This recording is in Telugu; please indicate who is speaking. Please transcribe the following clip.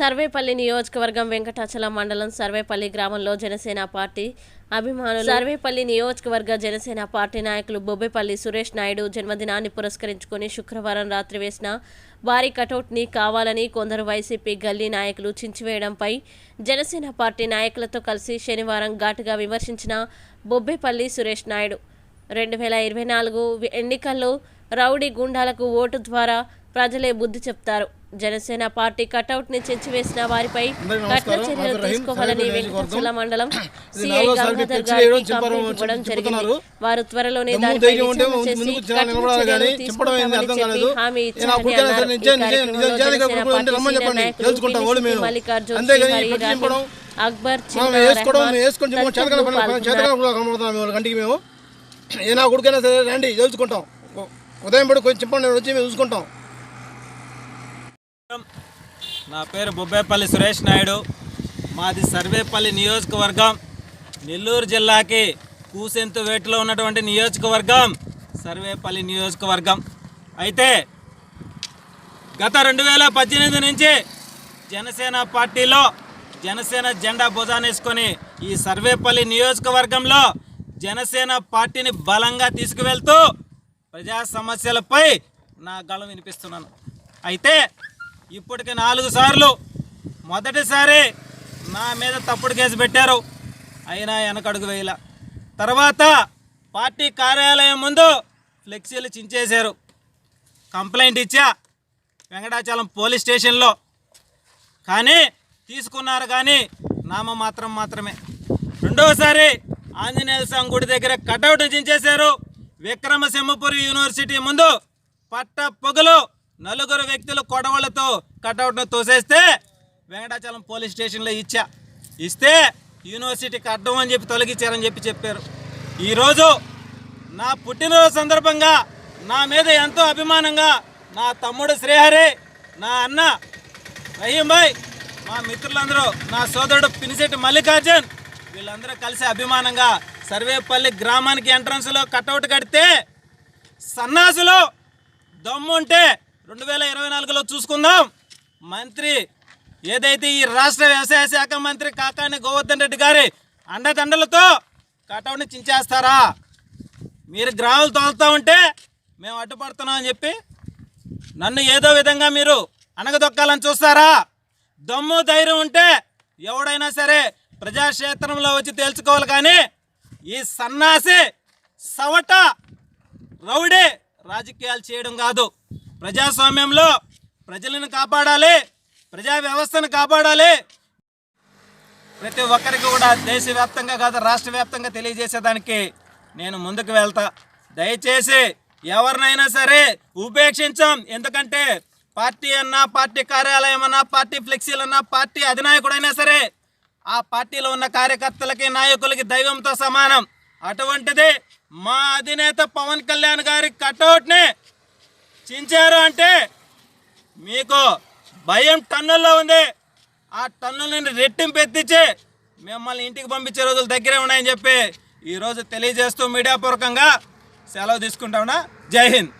Speaker 1: సర్వేపల్లి నియోజకవర్గం వెంకటాచలం మండలం సర్వేపల్లి గ్రామంలో జనసేన పార్టీ అభిమానులు సర్వేపల్లి నియోజకవర్గ జనసేన పార్టీ నాయకులు బొబ్బేపల్లి సురేష్ నాయుడు జన్మదినాన్ని పురస్కరించుకొని శుక్రవారం రాత్రి వేసిన భారీ కటౌట్ని కావాలని కొందరు వైసీపీ గల్లీ నాయకులు చించివేయడంపై జనసేన పార్టీ నాయకులతో కలిసి శనివారం ఘాటుగా విమర్శించిన బొబ్బేపల్లి సురేష్ నాయుడు. రెండు వేల ఇరవై నాలుగు ఎన్నికల్లో రౌడీ గుండాలకు ఓటు ద్వారా ప్రజలే బుద్ధి చెప్తారు. జనసేన పార్టీ కటౌట్ని చించివేసిన వారిపై కఠిన. చర్యలు తీసుకోవాలని వెంకటాచల మండలం సిఐ గంగాధర్ గారికి కంప్లైంట్ ఇవ్వడం జరిగింది. వారు త్వరలోనే దానిపై విచారణ చేసి కఠిన చర్యలు తీసుకుంటామని చెప్పి హామీ ఇచ్చారని అన్నారు. ఈ కార్యక్రమంలో మల్లికార్జున్ శ్రీహరి, అక్బర్
Speaker 2: మేము గంటికి మేము. ఏ నా కొడుకైనా సరే రండి తెలుసుకుంటాం ఉదయం పడి కొంచెం చెప్పండి వచ్చి మేము చూసుకుంటాం.
Speaker 3: నా పేరు బొబ్బేపల్లి సురేష్ నాయుడు. మాది సర్వేపల్లి నియోజకవర్గం. నెల్లూరు జిల్లాకి కూసెంతు వేటలో ఉన్నటువంటి నియోజకవర్గం సర్వేపల్లి నియోజకవర్గం. అయితే గత రెండు వేల పద్దెనిమిది నుంచి జనసేన పార్టీలో జనసేన జెండా భుజానేసుకొని ఈ సర్వేపల్లి నియోజకవర్గంలో జనసేన పార్టీని బలంగా తీసుకువెళ్తూ ప్రజా సమస్యలపై నా గళం వినిపిస్తున్నాను. అయితే ఇప్పటికి నాలుగు సార్లు మొదటిసారి నా మీద తప్పుడు కేసు పెట్టారు. అయినా వెనకడుగు వేయల. తర్వాత పార్టీ కార్యాలయం ముందు ఫ్లెక్సీలు చించేశారు. కంప్లైంట్ ఇచ్చా వెంకటాచలం పోలీస్ స్టేషన్లో. కానీ తీసుకున్నారు కానీ నామ మాత్రం మాత్రమే. రెండవసారి ఆంజనేయ స్వామి గుడి దగ్గర కటౌట్ చించేశారు. విక్రమసింహపురి యూనివర్సిటీ ముందు పట్ట పొగలు నలుగురు వ్యక్తులు కొడవలతో కటౌట్ను తోసేస్తే వెంకటాచలం పోలీస్ స్టేషన్లో ఇచ్చా. ఇస్తే యూనివర్సిటీకి అడ్డం అని చెప్పి తొలగించారని చెప్పి చెప్పారు. ఈరోజు నా పుట్టినరోజు సందర్భంగా నా మీద ఎంతో అభిమానంగా నా తమ్ముడు శ్రీహరి నా అన్న రహీం భాయ్ మా మిత్రులందరూ నా సోదరుడు పినిశెట్టి మల్లికార్జున్ వీళ్ళందరూ కలిసి అభిమానంగా సర్వేపల్లి గ్రామానికి ఎంట్రన్స్లో కటౌట్ కడితే సన్నాసులు దమ్ముంటే రెండు వేల ఇరవై నాలుగులో చూసుకుందాం. మంత్రి ఏదైతే ఈ రాష్ట్ర వ్యవసాయ శాఖ మంత్రి కాకాని గోవర్ధన్ రెడ్డి గారి అండదండలతో కటౌని చించేస్తారా? మీరు గ్రామాలు తోలుతూ ఉంటే మేము అడ్డుపడుతున్నాం అని చెప్పి నన్ను ఏదో విధంగా మీరు అనగదొక్కాలని చూస్తారా? దమ్ము ధైర్యం ఉంటే ఎవడైనా సరే ప్రజాక్షేత్రంలో వచ్చి తేల్చుకోవాలి కానీ ఈ సన్నాసి సవట రౌడే రాజకీయాలు చేయడం కాదు. ప్రజాస్వామ్యంలో ప్రజలను కాపాడాలి ప్రజా వ్యవస్థను కాపాడాలి. ప్రతి ఒక్కరికి కూడా దేశవ్యాప్తంగా కాదు రాష్ట్ర వ్యాప్తంగా తెలియజేసేదానికి నేను ముందుకు వెళ్తా. దయచేసి ఎవరినైనా సరే ఉపేక్షించాం. ఎందుకంటే పార్టీ అన్నా పార్టీ కార్యాలయం అన్నా పార్టీ ఫ్లెక్సీలన్నా పార్టీ అధినాయకుడైనా సరే ఆ పార్టీలో ఉన్న కార్యకర్తలకి నాయకులకి దైవంతో సమానం. అటువంటిది మా అధినేత పవన్ కళ్యాణ్ గారి కటౌట్ని చించారు అంటే మీకు భయం టన్నుల్లో ఉంది. ఆ టన్నులని రెట్టింపు ఎత్తించి మిమ్మల్ని ఇంటికి పంపించే రోజులు దగ్గరే ఉన్నాయని చెప్పి ఈరోజు తెలియజేస్తూ మీడియా పూర్వకంగా సెలవు తీసుకుంటామునా జై హింద్.